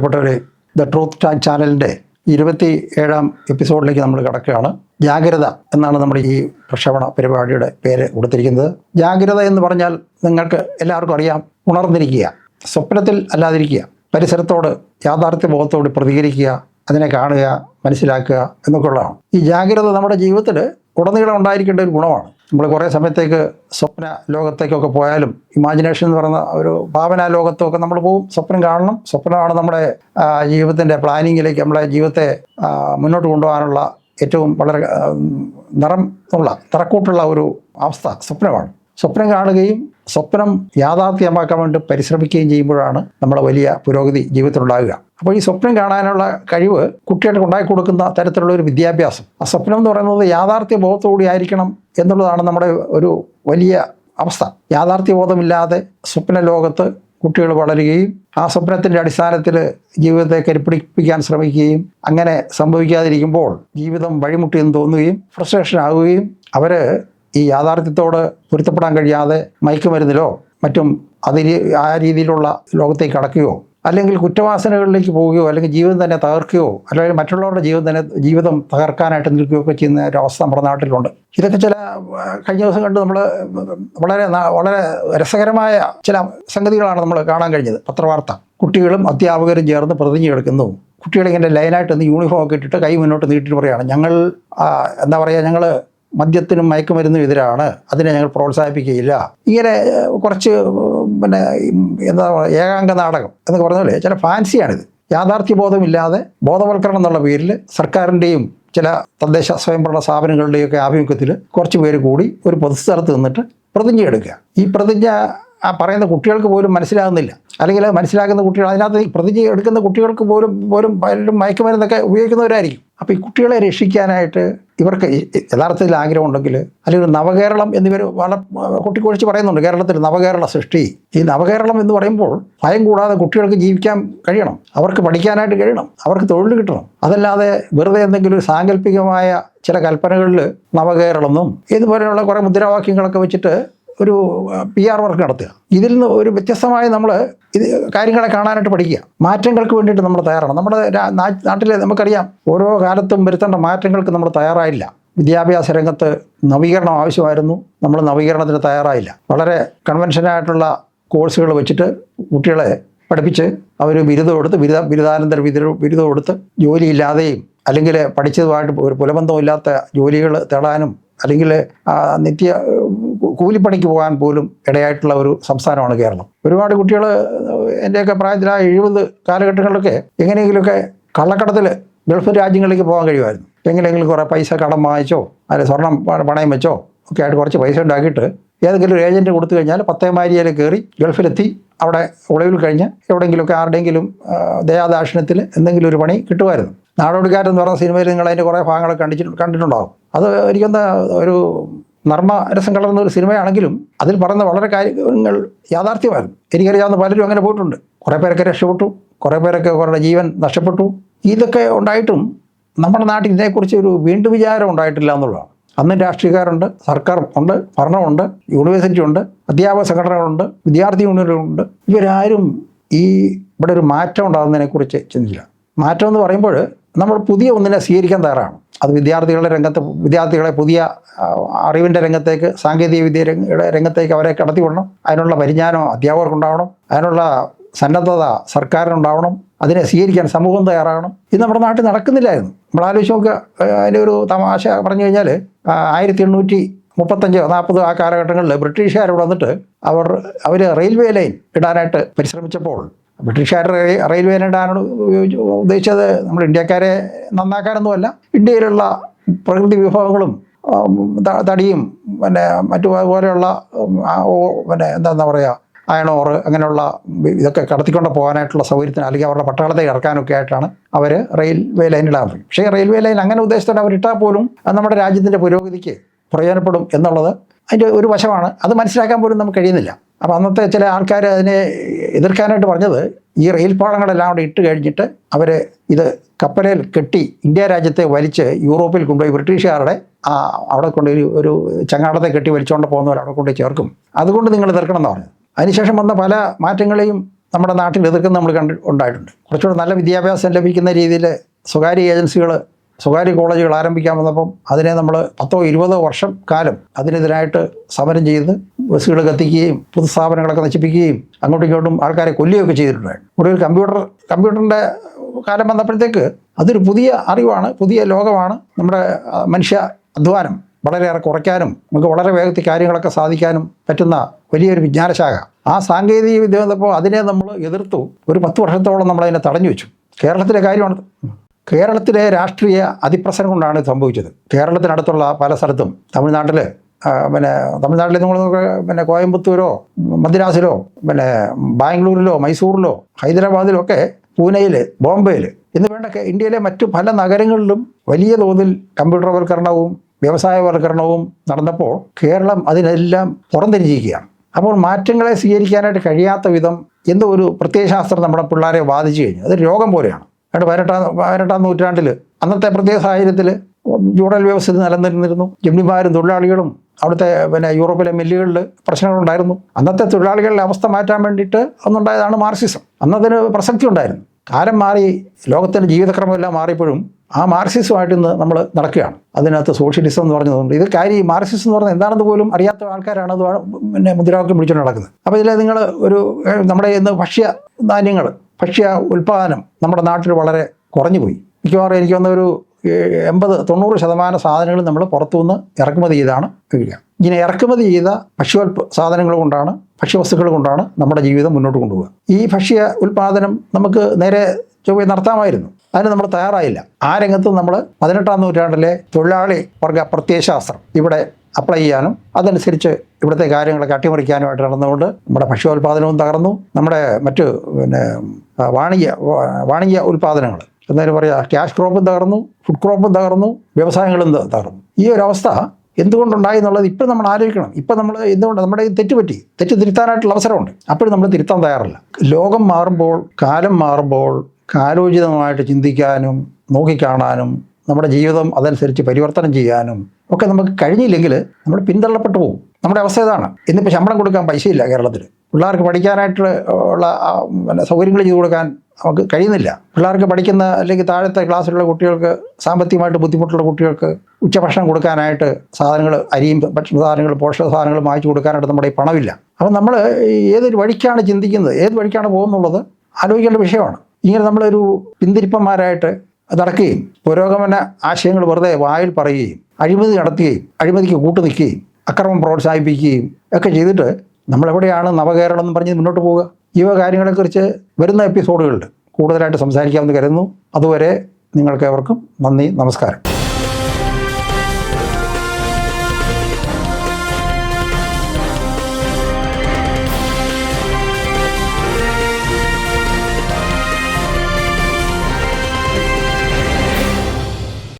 പ്രിയപ്പെട്ടവരെ the truth tag ചാനലിന്റെ ഇരുപത്തി ഏഴാം എപ്പിസോഡിലേക്ക് നമ്മൾ കിടക്കുകയാണ്. ജാഗ്രത എന്നാണ് നമ്മുടെ ഈ പ്രക്ഷേപണ പരിപാടിയുടെ പേര് കൊടുത്തിരിക്കുന്നത്. ജാഗ്രത എന്ന് പറഞ്ഞാൽ നിങ്ങൾക്ക് എല്ലാവർക്കും അറിയാം ഉണർന്നിരിക്കുക സ്വപ്നത്തിൽ അല്ലാതിരിക്കുക പരിസരത്തോട് യാഥാർത്ഥ്യ ബോധത്തോട് പ്രതികരിക്കുക അതിനെ കാണുക മനസ്സിലാക്കുക എന്നൊക്കെ ഉള്ളതാണ് ഈ ജാഗ്രത നമ്മുടെ ജീവിതത്തിൽ ഉടനീളം ഉണ്ടായിരിക്കേണ്ട ഒരു ഗുണമാണ്. നമ്മൾ കുറേ സമയത്തേക്ക് സ്വപ്ന ലോകത്തേക്കൊക്കെ പോയാലും ഇമാജിനേഷൻ എന്ന് പറയുന്ന ഒരു ഭാവന ലോകത്തൊക്കെ നമ്മൾ പോവും. സ്വപ്നം കാണണം. സ്വപ്നമാണ് നമ്മുടെ ജീവിതത്തിന്റെ പ്ലാനിങ്ങിലേക്ക് നമ്മളെ ജീവിതത്തെ മുന്നോട്ട് കൊണ്ടുപോകാനുള്ള ഏറ്റവും വളരെ നിറം ഉള്ള നിറക്കൂട്ടുള്ള ഒരു അവസ്ഥ സ്വപ്നമാണ്. സ്വപ്നം കാണുകയും സ്വപ്നം യാഥാർത്ഥ്യമാക്കാൻ വേണ്ടി പരിശ്രമിക്കുകയും ചെയ്യുമ്പോഴാണ് നമ്മളെ വലിയ പുരോഗതി ജീവിതത്തിലുണ്ടാകുക. അപ്പോൾ ഈ സ്വപ്നം കാണാനുള്ള കഴിവ് കുട്ടികൾക്ക് ഉണ്ടാക്കി കൊടുക്കുന്ന തരത്തിലുള്ള ഒരു വിദ്യാഭ്യാസം. ആ സ്വപ്നം എന്ന് പറയുന്നത് യാഥാർത്ഥ്യ ബോധത്തോടെ ആയിരിക്കണം എന്നുള്ളതാണ് നമ്മുടെ ഒരു വലിയ അവസ്ഥ. യാഥാർത്ഥ്യബോധമില്ലാതെ സ്വപ്ന ലോകത്ത് കുട്ടികൾ വളരുകയും ആ സ്വപ്നത്തിന്റെ അടിസ്ഥാനത്തിൽ ജീവിതത്തെ കരുപ്പിടിപ്പിക്കാൻ ശ്രമിക്കുകയും അങ്ങനെ സംഭവിക്കാതിരിക്കുമ്പോൾ ജീവിതം വഴിമുട്ടിയെന്ന് തോന്നുകയും ഫ്രസ്ട്രേഷൻ ആവുകയും അവർ ഈ യാഥാർത്ഥ്യത്തോട് പൊരുത്തപ്പെടാൻ കഴിയാതെ മയക്കുമരുന്നിലോ മറ്റും അതിൽ ആ രീതിയിലുള്ള ലോകത്തേക്ക് കടക്കുകയോ അല്ലെങ്കിൽ കുറ്റവാസനകളിലേക്ക് പോവുകയോ അല്ലെങ്കിൽ ജീവിതം തന്നെ തകർക്കുകയോ അല്ലെങ്കിൽ മറ്റുള്ളവരുടെ ജീവിതം തന്നെ ജീവിതം തകർക്കാനായിട്ട് നിൽക്കുകയോ ഒക്കെ ചെയ്യുന്ന ഒരു അവസ്ഥ നമ്മുടെ നാട്ടിലുണ്ട്. ഇതൊക്കെ ചില കഴിഞ്ഞ ദിവസം കണ്ട് നമ്മൾ വളരെ വളരെ രസകരമായ ചില സംഗതികളാണ് നമ്മൾ കാണാൻ കഴിഞ്ഞത്. പത്രവാർത്ത. കുട്ടികളും അധ്യാപകരും ചേർന്ന് പ്രതിജ്ഞ എടുക്കുന്നു കുട്ടികളിങ്ങനെ ലൈനായിട്ട് നിന്ന് യൂണിഫോം ഒക്കെ ഇട്ടിട്ട് കൈ മുന്നോട്ട് നീട്ടിട്ട് പറയുകയാണ്. ഞങ്ങൾ എന്താ പറയുക ഞങ്ങൾ മദ്യത്തിനും മയക്കുമരുന്നും എതിരാണ്. അതിനെ ഞങ്ങൾ പ്രോത്സാഹിപ്പിക്കുകയില്ല. ഇങ്ങനെ കുറച്ച് പിന്നെ എന്താ പറയുക ഏകാംഗ നാടകം എന്ന് പറഞ്ഞ പോലെ ചില ഫാൻസിയാണിത്. യാഥാർത്ഥ്യബോധമില്ലാതെ ബോധവൽക്കരണം എന്നുള്ള പേരിൽ സർക്കാരിന്റെയും ചില തദ്ദേശ സ്വയംഭരണ സ്ഥാപനങ്ങളുടെയൊക്കെ ആഭിമുഖ്യത്തിൽ കുറച്ച് പേര് കൂടി ഒരു പൊതുസ്ഥലത്ത് നിന്നിട്ട് പ്രതിജ്ഞ എടുക്കുക. ഈ പ്രതിജ്ഞ ആ പറയുന്ന കുട്ടികൾക്ക് പോലും മനസ്സിലാകുന്നില്ല. അല്ലെങ്കിൽ മനസ്സിലാക്കുന്ന കുട്ടികൾ അതിനകത്ത് പ്രതിജ്ഞ എടുക്കുന്ന കുട്ടികൾക്ക് പോലും പോലും പലരും മയക്കുമരുന്നൊക്കെ ഉപയോഗിക്കുന്നവരായിരിക്കും. അപ്പോൾ ഈ കുട്ടികളെ രക്ഷിക്കാനായിട്ട് ഇവർക്ക് യഥാർത്ഥത്തിൽ ആഗ്രഹമുണ്ടെങ്കിൽ അല്ലെങ്കിൽ നവകേരളം എന്നിവർ വള കുട്ടിക്കുഴിച്ച് പറയുന്നുണ്ട്. കേരളത്തിൽ നവകേരള സൃഷ്ടി. ഈ നവകേരളം എന്ന് പറയുമ്പോൾ ഭയം കൂടാതെ കുട്ടികൾക്ക് ജീവിക്കാൻ കഴിയണം. അവർക്ക് പഠിക്കാനായിട്ട് കഴിയണം. അവർക്ക് തൊഴിൽ കിട്ടണം. അതല്ലാതെ വെറുതെ എന്തെങ്കിലും ഒരു സാങ്കല്പികമായ ചില കൽപ്പനകളിൽ നവകേരളം എന്നും ഇതുപോലെയുള്ള കുറേ മുദ്രാവാക്യങ്ങളൊക്കെ വെച്ചിട്ട് ഒരു പി ആർ വർക്ക് നടത്തുക. ഇതിൽ നിന്ന് ഒരു വ്യത്യസ്തമായി നമ്മൾ ഇത് കാര്യങ്ങളെ കാണാനായിട്ട് പഠിക്കുക. മാറ്റങ്ങൾക്ക് വേണ്ടിയിട്ട് നമ്മൾ തയ്യാറാണ്. നമ്മുടെ നാട്ടിലെ നമുക്കറിയാം ഓരോ കാലത്തും വരുത്തേണ്ട മാറ്റങ്ങൾക്ക് നമ്മൾ തയ്യാറായില്ല. വിദ്യാഭ്യാസ രംഗത്ത് നവീകരണം ആവശ്യമായിരുന്നു. നമ്മൾ നവീകരണത്തിന് തയ്യാറായില്ല. വളരെ കൺവെൻഷനായിട്ടുള്ള കോഴ്സുകൾ വെച്ചിട്ട് കുട്ടികളെ പഠിപ്പിച്ച് അവർ ബിരുദം എടുത്ത് ബിരുദ ബിരുദാനന്തര ബിരുദ ബിരുദം എടുത്ത് ജോലിയില്ലാതെയും അല്ലെങ്കിൽ പഠിച്ചതുമായിട്ട് ഒരു പുലബന്ധമില്ലാത്ത ജോലികൾ തേടാനും അല്ലെങ്കിൽ നിത്യ കൂലിപ്പണിക്ക് പോകാൻ പോലും ഇടയായിട്ടുള്ള ഒരു സംസ്ഥാനമാണ് കേരളം. ഒരുപാട് കുട്ടികൾ എന്റെയൊക്കെ പ്രായത്തിൽ ആ എഴുപത് കാലഘട്ടങ്ങളിലൊക്കെ എങ്ങനെയെങ്കിലുമൊക്കെ കള്ളക്കടത്തിൽ ഗൾഫ് രാജ്യങ്ങളിലേക്ക് പോകാൻ കഴിയുമായിരുന്നു. എങ്ങനെയെങ്കിലും കുറേ പൈസ കടം വാങ്ങിച്ചോ അല്ലെ സ്വർണം പണയം വെച്ചോ ഒക്കെ ആയിട്ട് കുറച്ച് പൈസ ഉണ്ടാക്കിയിട്ട് ഏതെങ്കിലും ഒരു ഏജന്റ് കൊടുത്തു കഴിഞ്ഞാൽ പത്തേമാരിയിൽ കയറി ഗൾഫിലെത്തി അവിടെ ഒളിവിൽ കഴിഞ്ഞ് എവിടെയെങ്കിലുമൊക്കെ ആരുടെയെങ്കിലും ദയാദാക്ഷിണ്യത്തിൽ എന്തെങ്കിലും ഒരു പണി കിട്ടുമായിരുന്നു. നാടോടിക്കാരെന്ന് പറഞ്ഞ സിനിമയിൽ നിങ്ങൾ അതിന്റെ കുറേ ഭാഗങ്ങളൊക്കെ കണ്ടിട്ട് കണ്ടിട്ടുണ്ടാവും. അത് എനിക്കൊന്ന് ഒരു നർമ്മ രസം കലർന്ന ഒരു സിനിമയാണെങ്കിലും അതിൽ പറയുന്ന വളരെ കാര്യങ്ങൾ യാഥാർത്ഥ്യമായിരുന്നു. എനിക്കറിയാവുന്ന പലരും അങ്ങനെ പോയിട്ടുണ്ട്. കുറേ പേരൊക്കെ രക്ഷപ്പെട്ടു. കുറേ പേരൊക്കെ അവരുടെ ജീവൻ നഷ്ടപ്പെട്ടു. ഇതൊക്കെ ഉണ്ടായിട്ടും നമ്മുടെ നാട്ടിൽ ഇതിനെക്കുറിച്ച് ഒരു വീണ്ടും വിചാരം ഉണ്ടായിട്ടില്ല എന്നുള്ളതാണ്. അന്നും രാഷ്ട്രീയക്കാരുണ്ട് സർക്കാർ ഉണ്ട് ഭരണമുണ്ട് യൂണിവേഴ്സിറ്റി ഉണ്ട് അധ്യാപക സംഘടനകളുണ്ട് വിദ്യാർത്ഥി യൂണിയനുകളുണ്ട്. ഇവരാരും ഈ ഇവിടെ ഒരു മാറ്റം ഉണ്ടാകുന്നതിനെക്കുറിച്ച് ചിന്തിച്ചില്ല. മാറ്റം എന്ന് പറയുമ്പോൾ നമ്മൾ പുതിയ ഒന്നിനെ സ്വീകരിക്കാൻ തയ്യാറാണ്. അത് വിദ്യാർത്ഥികളുടെ രംഗത്ത് വിദ്യാർത്ഥികളെ പുതിയ അറിവിന്റെ രംഗത്തേക്ക് സാങ്കേതിക വിദ്യയുടെ രംഗത്തേക്ക് അവരെ കടത്തിവിടണം. അതിനുള്ള പരിജ്ഞാനം അധ്യാപകർക്കുണ്ടാവണം. അതിനുള്ള സന്നദ്ധത സർക്കാരിനുണ്ടാവണം. അതിനെ സ്വീകരിക്കാൻ സമൂഹം തയ്യാറാകണം. ഇത് നമ്മുടെ നാട്ടിൽ നടക്കുന്നില്ലായിരുന്നു. നമ്മൾ ആലോചിച്ച് നോക്കുക അതിന്റെ ഒരു തമാശ പറഞ്ഞു കഴിഞ്ഞാൽ ആയിരത്തി എണ്ണൂറ്റി മുപ്പത്തഞ്ച് നാൽപ്പത് ആ കാലഘട്ടങ്ങളിൽ ബ്രിട്ടീഷുകാർ വന്നിട്ട് അവർ അവർ റെയിൽവേ ലൈൻ ഇടാനായിട്ട് പരിശ്രമിച്ചപ്പോൾ ബ്രിട്ടീഷുകാർ റെയി- റെയിൽവേ ഇടാനോട് ഉപയോഗിച്ച് ഉദ്ദേശിച്ചത്. നമ്മൾ ഇന്ത്യക്കാരെ നന്നാക്കാനൊന്നുമല്ല ഇന്ത്യയിലുള്ള പ്രകൃതി വിഭവങ്ങളും തടിയും പിന്നെ മറ്റു അതുപോലെയുള്ള പിന്നെ എന്താ പറയുക അയണോറ് അങ്ങനെയുള്ള ഇതൊക്കെ കടത്തിക്കൊണ്ട് പോകാനായിട്ടുള്ള സൗകര്യത്തിന് അല്ലെങ്കിൽ അവരുടെ പട്ടാളത്തെ ഇറക്കാനൊക്കെ ആയിട്ടാണ് അവർ റെയിൽവേ ഇടാറ് പക്ഷേ റെയിൽവേ ലൈൻ അങ്ങനെ ഉദ്ദേശത്തോടെ അവരിട്ടാൽ പോലും അത് നമ്മുടെ രാജ്യത്തിന്റെ പുരോഗതിക്ക് പ്രയോജനപ്പെടും എന്നുള്ളത് അതിന്റെ ഒരു വശമാണ്. അത് മനസ്സിലാക്കാൻ പോലും നമുക്ക് കഴിയുന്നില്ല. അപ്പോൾ അന്നത്തെ ചില ആൾക്കാർ അതിനെ എതിർക്കാനായിട്ട് പറഞ്ഞത് ഈ റെയിൽ പാളങ്ങളെല്ലാം കൂടെ ഇട്ട് കഴിഞ്ഞിട്ട് അവർ ഇത് കപ്പലിൽ കെട്ടി ഇന്ത്യ രാജ്യത്തെ വലിച്ച് യൂറോപ്പിൽ കൊണ്ടുപോയി ബ്രിട്ടീഷുകാരുടെ ആ അവിടെ കൊണ്ട് ഒരു ചങ്ങാടത്തെ കെട്ടി വലിച്ചുകൊണ്ട് പോകുന്നവർ അവിടെ കൊണ്ട് ചേർക്കും. അതുകൊണ്ട് നിങ്ങൾ എതിർക്കണം എന്ന് പറഞ്ഞു അതിനുശേഷം വന്ന പല മാറ്റങ്ങളെയും നമ്മുടെ നാട്ടിൽ എതിർക്കുന്ന നമ്മൾ കണ്ട് ഉണ്ടായിട്ടുണ്ട്. കുറച്ചുകൂടെ നല്ല വിദ്യാഭ്യാസം ലഭിക്കുന്ന രീതിയിൽ സ്വകാര്യ ഏജൻസികൾ സ്വകാര്യ കോളേജുകൾ ആരംഭിക്കാൻ വന്നപ്പം അതിനെ നമ്മൾ പത്തോ ഇരുപതോ വർഷം കാലം അതിനെതിരായിട്ട് സമരം ചെയ്ത് ബസ്സുകൾ കത്തിക്കുകയും പൊതുസ്ഥാപനങ്ങളൊക്കെ നശിപ്പിക്കുകയും അങ്ങോട്ടും ഇങ്ങോട്ടും ആൾക്കാരെ കൊല്ലുകയൊക്കെ ചെയ്തിട്ടുണ്ടായിരുന്നു. ഒരു കമ്പ്യൂട്ടർ കമ്പ്യൂട്ടറിന്റെ കാലം വന്നപ്പോഴത്തേക്ക് അതൊരു പുതിയ അറിവാണ് പുതിയ ലോകമാണ്. നമ്മുടെ മനുഷ്യ അധ്വാനം വളരെയേറെ കുറയ്ക്കാനും നമുക്ക് വളരെ വേഗത്തിൽ കാര്യങ്ങളൊക്കെ സാധിക്കാനും പറ്റുന്ന വലിയൊരു വിജ്ഞാനശാഖ. ആ സാങ്കേതിക വിദ്യ വന്നപ്പോൾ അതിനെ നമ്മൾ എതിർത്തു. ഒരു പത്ത് വർഷത്തോളം നമ്മളതിനെ തടഞ്ഞു വെച്ചു. കേരളത്തിലെ കാര്യമാണ് കേരളത്തിലെ രാഷ്ട്രീയ അതിപ്രസരം കൊണ്ടാണ് സംഭവിച്ചത്. കേരളത്തിനടുത്തുള്ള പല സ്ഥലത്തും തമിഴ്നാട്ടിൽ പിന്നെ തമിഴ്നാട്ടിൽ നിങ്ങൾ പിന്നെ കോയമ്പത്തൂരോ മദ്രാസിലോ പിന്നെ ബാംഗ്ലൂരിലോ മൈസൂറിലോ ഹൈദരാബാദിലോ ഒക്കെ പൂനെയിൽ ബോംബെയിൽ എന്ന് വേണ്ട ഇന്ത്യയിലെ മറ്റു പല നഗരങ്ങളിലും വലിയ തോതിൽ കമ്പ്യൂട്ടർവൽക്കരണവും വ്യവസായവൽക്കരണവും നടന്നപ്പോൾ കേരളം അതിനെല്ലാം പുറംതിരിഞ്ഞിരിക്കുകയാണ്. അപ്പോൾ മാറ്റങ്ങളെ സ്വീകരിക്കാനായിട്ട് കഴിയാത്ത വിധം എന്തോ ഒരു പ്രത്യയശാസ്ത്രം നമ്മുടെ പിള്ളേരെ ബാധിച്ചു കഴിഞ്ഞു. അത് രോഗം പോലെയാണ്. അതുകൊണ്ട് പതിനെട്ടാം പതിനെട്ടാം നൂറ്റാണ്ടിൽ അന്നത്തെ പ്രത്യേക സാഹചര്യത്തിൽ ജൂഡൽ വ്യവസ്ഥ നിലനിന്നിരുന്നു. ജമ്മിമാരും തൊഴിലാളികളും അവിടുത്തെ പിന്നെ യൂറോപ്പിലെ മില്ലുകളിൽ പ്രശ്നങ്ങളുണ്ടായിരുന്നു. അന്നത്തെ തൊഴിലാളികളുടെ അവസ്ഥ മാറ്റാൻ വേണ്ടിയിട്ട് അന്നുണ്ടായതാണ് മാർക്സിസം. അന്നതിന് പ്രസക്തി ഉണ്ടായിരുന്നു. കാലം മാറി ലോകത്തിന്റെ ജീവിതക്രമമെല്ലാം മാറിയപ്പോഴും ആ മാർക്സിസമായിട്ട് ഇന്ന് നമ്മൾ നടക്കുകയാണ്. അതിനകത്ത് സോഷ്യലിസം എന്ന് പറഞ്ഞതുകൊണ്ട്. ഇത് കാര്യം മാർക്സിസം എന്ന് പറഞ്ഞാൽ എന്താണെന്ന് പോലും അറിയാത്ത ആൾക്കാരാണ് അത് പിന്നെ മുദ്രാവാക്യം പിടിച്ചുകൊണ്ട് നടക്കുന്നത്. അപ്പോൾ ഇതിൽ നിങ്ങൾ ഒരു നമ്മുടെ ഇന്ന് ഭക്ഷ്യ ധാന്യങ്ങൾ ഭക്ഷ്യ ഉൽപ്പാദനം നമ്മുടെ നാട്ടിൽ വളരെ കുറഞ്ഞു പോയി മിക്കവാറും എനിക്ക് വന്ന ഒരു ഏഹ്, എൺപത് തൊണ്ണൂറ് ശതമാനം സാധനങ്ങൾ നമ്മൾ പുറത്തുനിന്ന് ഇറക്കുമതി ചെയ്താണ് കഴിയുക ഇങ്ങനെ ഇറക്കുമതി ചെയ്ത ഭക്ഷ്യോൽപ സാധനങ്ങൾ കൊണ്ടാണ് ഭക്ഷ്യവസ്തുക്കൾ കൊണ്ടാണ് നമ്മുടെ ജീവിതം മുന്നോട്ട് കൊണ്ടുപോകുക ഈ ഭക്ഷ്യ ഉൽപ്പാദനം നമുക്ക് നേരെ ചൊവ്വ നടത്താമായിരുന്നു. അതിന് നമ്മൾ തയ്യാറായില്ല. ആ രംഗത്ത് നമ്മൾ പതിനെട്ടാം നൂറ്റാണ്ടിലെ തൊഴിലാളി വർഗ പ്രത്യയശാസ്ത്രം ഇവിടെ അപ്ലൈ ചെയ്യാനും അതനുസരിച്ച് ഇവിടുത്തെ കാര്യങ്ങളൊക്കെ അട്ടിമറിക്കാനുമായിട്ട് നടന്നുകൊണ്ട് നമ്മുടെ ഭക്ഷ്യോൽപാദനവും തകർന്നു. നമ്മുടെ മറ്റ് പിന്നെ വാണിജ്യ വാണിജ്യ ഉൽപ്പാദനങ്ങൾ എന്തായാലും പറയുക ക്യാഷ് ക്രോപ്പും തകർന്നു ഫുഡ് ക്രോപ്പും തകർന്നു വ്യവസായങ്ങളും തകർന്നു. ഈ ഒരു അവസ്ഥ എന്തുകൊണ്ടുണ്ടായി എന്നുള്ളത് ഇപ്പം നമ്മൾ ആലോചിക്കണം. ഇപ്പം നമ്മൾ എന്തുകൊണ്ട് നമ്മുടെ ഈ തെറ്റ് പറ്റി തെറ്റ് തിരുത്താനായിട്ടുള്ള അവസരമുണ്ട്. അപ്പോഴും നമ്മൾ തിരുത്താൻ തയ്യാറല്ല. ലോകം മാറുമ്പോൾ കാലം മാറുമ്പോൾ കാലോചിതമായിട്ട് ചിന്തിക്കാനും നോക്കിക്കാണാനും നമ്മുടെ ജീവിതം അതനുസരിച്ച് പരിവർത്തനം ചെയ്യാനും ഒക്കെ നമുക്ക് കഴിഞ്ഞില്ലെങ്കിൽ നമ്മൾ പിന്തള്ളപ്പെട്ടു പോകും. നമ്മുടെ അവസ്ഥ ഇതാണ്. ഇന്നിപ്പോൾ ശമ്പളം കൊടുക്കാൻ പൈസയില്ല കേരളത്തിൽ. പിള്ളേർക്ക് പഠിക്കാനായിട്ട് ഉള്ള പിന്നെ സൗകര്യങ്ങൾ ചെയ്തു കൊടുക്കാൻ നമുക്ക് കഴിയുന്നില്ല. പിള്ളേർക്ക് പഠിക്കുന്ന അല്ലെങ്കിൽ താഴത്തെ ക്ലാസ്സിലുള്ള കുട്ടികൾക്ക് സാമ്പത്തികമായിട്ട് ബുദ്ധിമുട്ടുള്ള കുട്ടികൾക്ക് ഉച്ചഭക്ഷണം കൊടുക്കാനായിട്ട് സാധനങ്ങൾ അരിയും ഭക്ഷണ സാധനങ്ങൾ പോഷക സാധനങ്ങൾ വാങ്ങിച്ചു കൊടുക്കാനായിട്ട് നമ്മുടെ ഈ പണമില്ല. അപ്പം നമ്മൾ ഏതൊരു വഴിക്കാണ് ചിന്തിക്കുന്നത്? ഏത് വഴിക്കാണ് പോകുന്നുള്ളത്? ആലോചിക്കേണ്ട വിഷയമാണ്. ഇങ്ങനെ നമ്മളൊരു പിന്തിരിപ്പന്മാരായിട്ട് നടക്കുകയും പുരോഗമന ആശയങ്ങൾ വെറുതെ വായിൽ പറയുകയും അഴിമതി നടത്തുകയും അഴിമതിക്ക് കൂട്ടു നിൽക്കുകയും അക്രമം പ്രോത്സാഹിപ്പിക്കുകയും ഒക്കെ ചെയ്തിട്ട് നമ്മളെവിടെയാണ് നവകേരളം എന്ന് പറഞ്ഞ് മുന്നോട്ട് പോവുക? ഈ കാര്യങ്ങളെക്കുറിച്ച് വരുന്ന എപ്പിസോഡുകളിൽ കൂടുതലായിട്ട് സംസാരിക്കാമെന്ന് കരുതുന്നു. അതുവരെ നിങ്ങൾക്ക് എവർക്കും നന്ദി നമസ്കാരം.